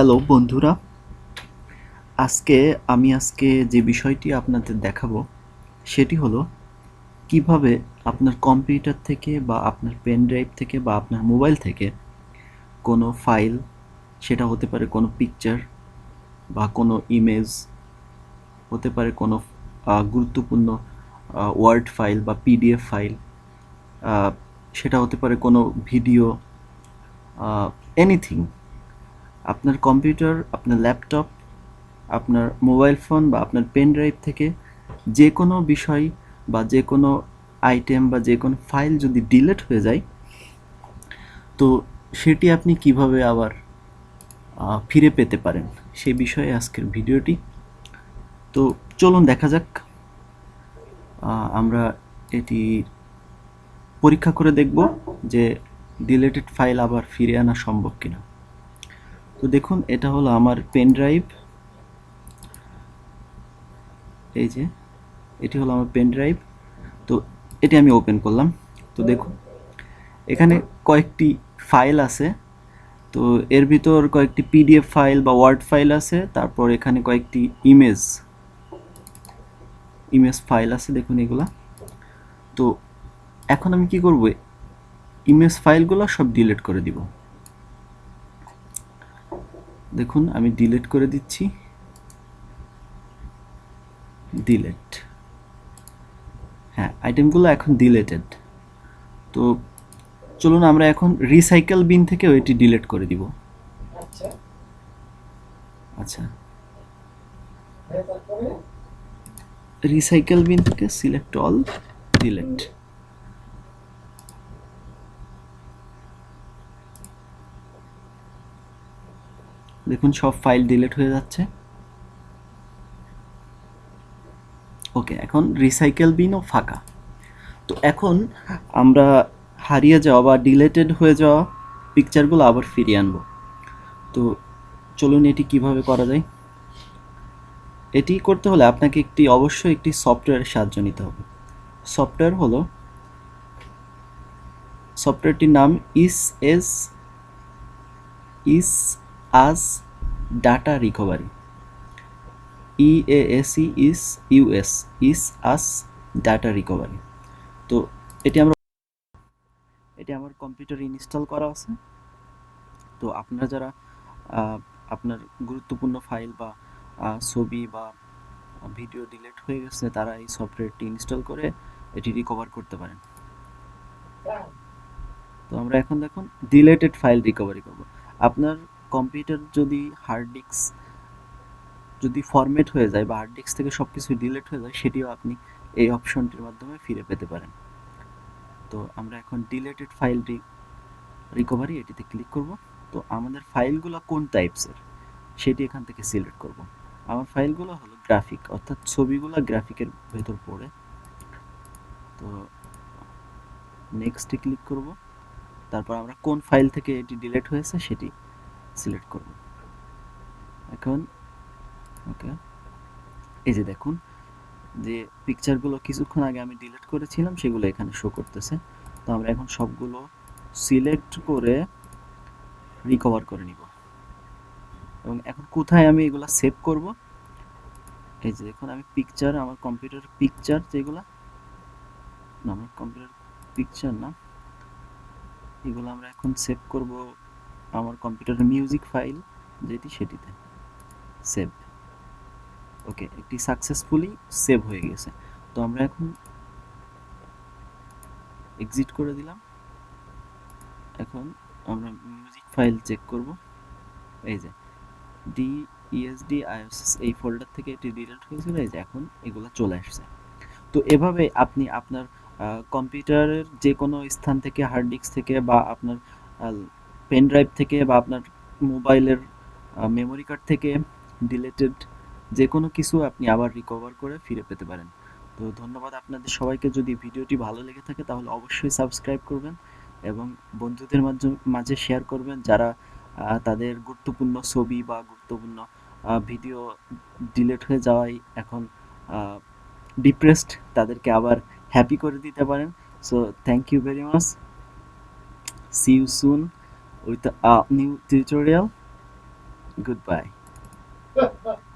Hello বন্ধুরা। আজকে, আমি আজকে যে বিষয়টি আপনাদের দেখাবো, সেটি হলো কীভাবে আপনার কম্পিউটার থেকে বা আপনার পেন ড্রাইভ থেকে বা আপনার মোবাইল থেকে কোনো ফাইল, সেটা হতে পারে কোনো পিকচার বা কোনো ইমেজ হতে পারে কোনো গুরুত্বপূর্ণ ওয়ার্ড ফাইল বা পিডিএফ ফাইল সেটা হতে পারে কোনো ভিডিও এনিথিং আপনার কম্পিউটার, আপনার ল্যাপটপ, আপনার মোবাইল ফোন বা আপনার পেন ড্রাইভ থেকে যে কোনো বিষয় বা যে কোনো আইটেম বা যে কোনো ফাইল যদি ডিলেট হয়ে যায়, তো সেটি আপনি কীভাবে আবার ফিরে পেতে পারেন? সে বিষয়ে আজকের ভিডিওটি। তো চলুন দেখা যাক। আমরা এটি পরীক্ষা করে দেখব যে ডিলেটেড ফাইল আবার ফিরে আনা সম্ভব কিনা। তো দেখুন, এটা হলো আমার পেন ড্রাইভ এই যে, এটি হলো আমার পেন ড্রাইভ তো এটি আমি ওপেন করলাম। তো দেখুন, এখানে কয়েকটি ফাইল আছে। তো এর ভিতর কয়েকটি পিডিএফ ফাইল বা ওয়ার্ড ফাইল আছে। তারপর এখানে কয়েকটি ইমেজ ইমেজ ফাইল আছে, দেখুন এগুলা। তো এখন আমি কি করব? ইমেজ ফাইলগুলো সব ডিলিট করে দিব। দেখুন আমি ডিলেট করে দিচ্ছি। ডিলেট হ্যাঁ আইটেমগুলো এখন ডিলেটেড তো চলুন আমরা এখন রিসাইকেল বিন থেকেও এটি ডিলেট করে দিব। আচ্ছা। আচ্ছা। রিসাইকেল বিন থেকে সিলেক্ট অল ডিলেট দেখুন, সব ফাইল ডিলিট হয়ে যাচ্ছে। ওকে এখন রিসাইকেল বিনও ফাঁকা। তো এখন আমরা হারিয়ে যাওয়া বা ডিলেটেড হয়ে যাওয়া পিকচারগুলো আবার ফিরিয়ে আনব। তো চলুন এটি কীভাবে করা যায়? এটি করতে হলে আপনাকে একটি, অবশ্যই একটি সফটওয়্যারের সাহায্য নিতে হবে। সফটওয়্যার হলো সফটওয়্যারটির নাম is S EaseUS data recovery. E A S E EaseUS EaseUS data recovery. তো এটি আমরা এটি আমার কম্পিউটারে ইনস্টল করা আছে। তো আপনারা যারা আপনার গুরুত্বপূর্ণ ফাইল বা ছবি বা ভিডিও ডিলিট হয়ে গেছে, তারা এই সফটওয়্যারটি ইনস্টল করে এটি রিকভার করতে পারেন। তো আমরা এখন দেখুন, ডিলেটেড ফাইল রিকভারি করব। আপনার কম্পিউটার যদি হার্ড ডিস্ক যদি ফরম্যাট হয়ে যায় বা হার্ড ডিস্ক থেকে সব কিছু ডিলিট হয়ে যায়, সেটিও আপনি এই অপশনটির মাধ্যমে ফিরে পেতে পারেন। তো আমরা এখন ডিলেটেড ফাইল রিকভারি এটিতে ক্লিক করব। তো আমাদের ফাইলগুলো কোন টাইপসের সেটি এখান থেকে সিলেক্ট করব। আমার ফাইলগুলো হলো গ্রাফিক অর্থাৎ ছবিগুলো গ্রাফিকের ভেতর পড়ে। তো নেক্সটে ক্লিক করব। তারপর আমরা কোন ফাইল থেকে এটি ডিলিট হয়েছে সেটি সিলেক্ট করব। এখন ওকে এই যে দেখুন, যে পিকচারগুলো কিছুক্ষণ আগে আমি ডিলিট করেছিলাম, সেগুলো এখানে শো করতেছে। তো আমরা এখন সবগুলো সিলেক্ট করে রিকভার করে নিব। এবং এখন কোথায় আমি এগুলো সেভ করব? এই যে দেখুন, আমি পিকচার আমার কম্পিউটার পিকচার যেগুলো, না, আমার কম্পিউটার পিকচার না, এগুলো আমরা এখন সেভ করব আমার কম্পিউটারের মিউজিক ফাইল যেটি সেটিতে সেভ ওকে একটি সাকসেসফুলি সেভ হয়ে গেছে। তো আমরা এখন এক্সিট করে দিলাম। এখন আমরা মিউজিক ফাইল চেক করব। এই যে ডি ইএসডি আইএসএস এই ফোল্ডার থেকে এটি ডিলিট হয়েছিল। এই যে, এখন এগুলো চলে আসছে। তো এভাবে আপনি আপনার কম্পিউটারের যে কোনো স্থান থেকে হার্ড ডিস্ক থেকে বা আপনার পেন ড্রাইভ থেকে বা আপনার মোবাইলের মেমোরি কার্ড থেকে ডিলেটেড যে কোনো কিছু আপনি আবার রিকভার করে ফিরে পেতে পারেন। তো ধন্যবাদ আপনাদের সবাইকে। যদি ভিডিওটি ভালো লেগে থাকে তাহলে অবশ্যই সাবস্ক্রাইব করবেন এবং বন্ধুদের মাঝে শেয়ার করবেন যারা তাদের গুরুত্বপূর্ণ ছবি বা গুরুত্বপূর্ণ ভিডিও ডিলিট হয়ে যাওয়ায় এখন ডিপ্রেসড তাদেরকে আবার হ্যাপি করে দিতে পারেন। So thank you very much see you soon with a new tutorial. Goodbye.